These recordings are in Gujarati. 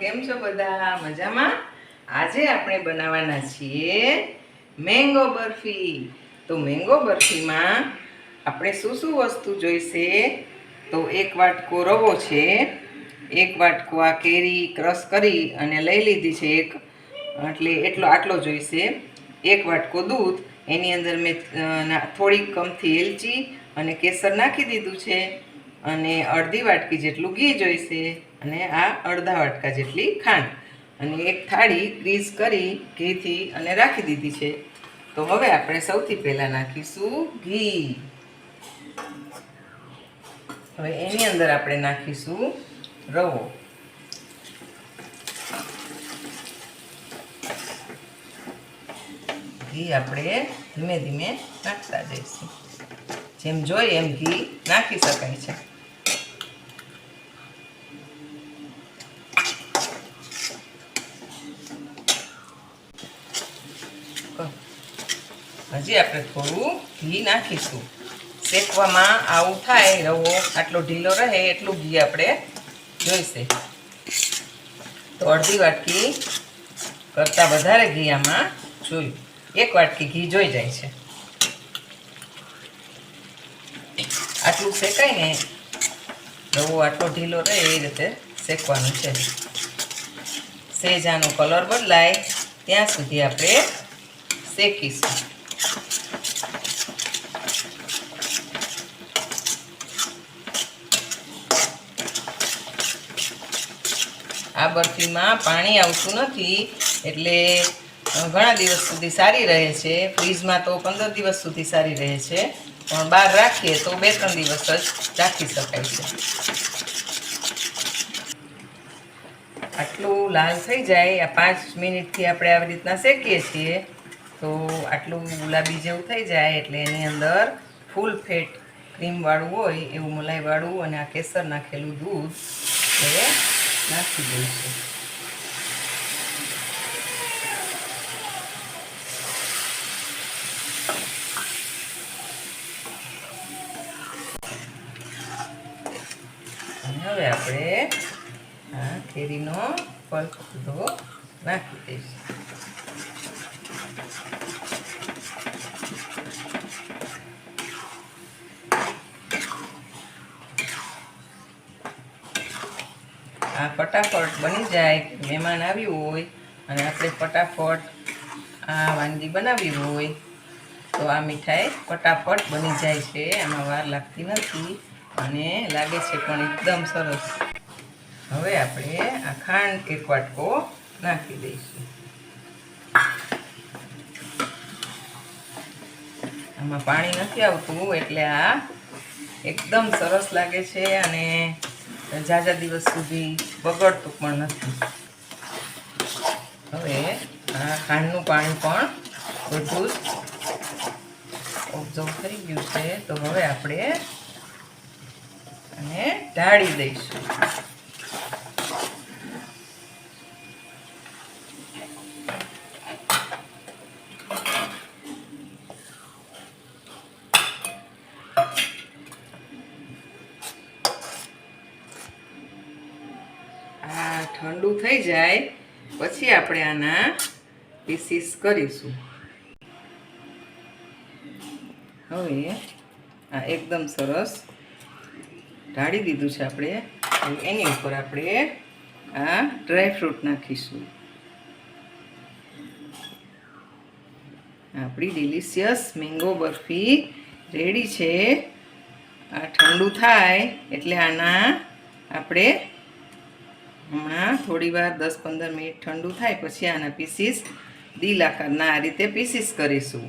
કેમ છો બધા? મજામાં? આજે આપણે બનાવવાના છીએ મેંગો બરફી. તો મેંગો બરફીમાં આપણે શું શું વસ્તુ જોઈશે? તો એક વાટકો રવો છે, એક વાટકો આ કેરી ક્રશ કરી અને લઈ લીધી છે એક. એટલે એટલો આટલો જોઈશે. એક વાટકો દૂધ, એની અંદર મેં થોડીક કમથી એલચી અને કેસર નાખી દીધું છે. અને અડધી વાટકી જેટલું ઘી જોઈશે અને આ અડધા વાટકા જેટલી ખાંડ. અને એક થાળી ગ્રીસ કરી ઘીથી અને રાખી દીધી છે. તો હવે આપણે સૌથી પહેલાં નાખીશું ઘી. હવે એની અંદર આપણે નાખીશું રવો. ઘી આપણે ધીમે ધીમે નાખતા જઈશું. જેમ જોઈએ એમ ઘી નાખી શકાય છે. હજી આપણે થોડું ઘી નાખીશું. શેકવામાં આવું થાય, રવો આટલો ઢીલો રહે, એટલું ઘી આપણે જોઈશે. તો અડધી વાટકી કરતાં વધારે ઘી આમાં જોયું. એક વાટકી ઘી જોઈ જાય છે. આટલું શેકાય ને રવો આટલો ઢીલો રહે એ રીતે શેકવાનું છે. સેજ કલર બદલાય, ત્યાં સુધી આપણે શેકીશું આ બરફીમાં પાણી આવતું નથી, એટલે ઘણા દિવસ સુધી સારી રહે છે. ફ્રીજમાં તો પંદર દિવસ સુધી સારી રહે છે. પણ બહાર રાખીએ તો બે ત્રણ દિવસ જ રાખી શકાય છે. આટલું લાલ થઈ જાય. આ પાંચ મિનિટથી આપણે આવી રીતના શેકીએ છીએ. તો આટલું ગુલાબી જેવું થઈ જાય એટલે એની અંદર ફૂલ ફેટ ક્રીમવાળું હોય, એવું મલાઈવાળું અને આ કેસર નાખેલું દૂધ એ નાખી દઈશું. હવે આપણે આ કેરીનો પલ્પ નાખી દઈશું. આ ફટાફટ બની જાય મહેમાન આવ્યું હોય અને આપણે ફટાફટ આ વાનગી બનાવી હોય, તો આ મીઠાઈ ફટાફટ બની જાય છે. એમાં વાર લાગતી નથી અને લાગે છે પણ એકદમ સરસ. હવે આપણે આ ખાંડ એક વાટકો નાખી દઈશું. આમાં પાણી નથી આવતું, એટલે આ એકદમ સરસ લાગે છે અને ઝાઝા દિવસ સુધી બગડતું પણ નથી. હવે આ ખાંડનું પાણી પણ બધું જ ઓબ્ઝર્વ થઈ ગયું છે. તો હવે આપણે અને ઢાળી દઈશું આ ઠંડુ થઈ જાય, પછી આપણે આના પીસીસ કરીશું. હવે આ એકદમ સરસ ઢાળી દીધું છે આપણે એની ઉપર આપણે આ ડ્રાય ફ્રૂટ નાખીશું. આપણી ડિલિશિયસ મેંગો બરફી રેડી છે. આ ઠંડુ થાય એટલે આના આપણે હમણાં થોડી વાર દસ પંદર મિનિટ ઠંડુ થાય પછી આના પીસીસ દિલ આકારના આ રીતે પીસીસ કરીશું.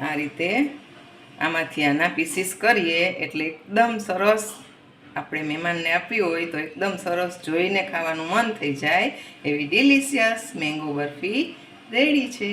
આ રીતે આમાંથી આના પીસીસ કરીએ એટલે એકદમ સરસ આપણે મહેમાનને આપ્યું હોય તો એકદમ સરસ જોઈને ખાવાનું મન થઈ જાય એવી ડિલિશિયસ મેંગો બરફી રેડી છે.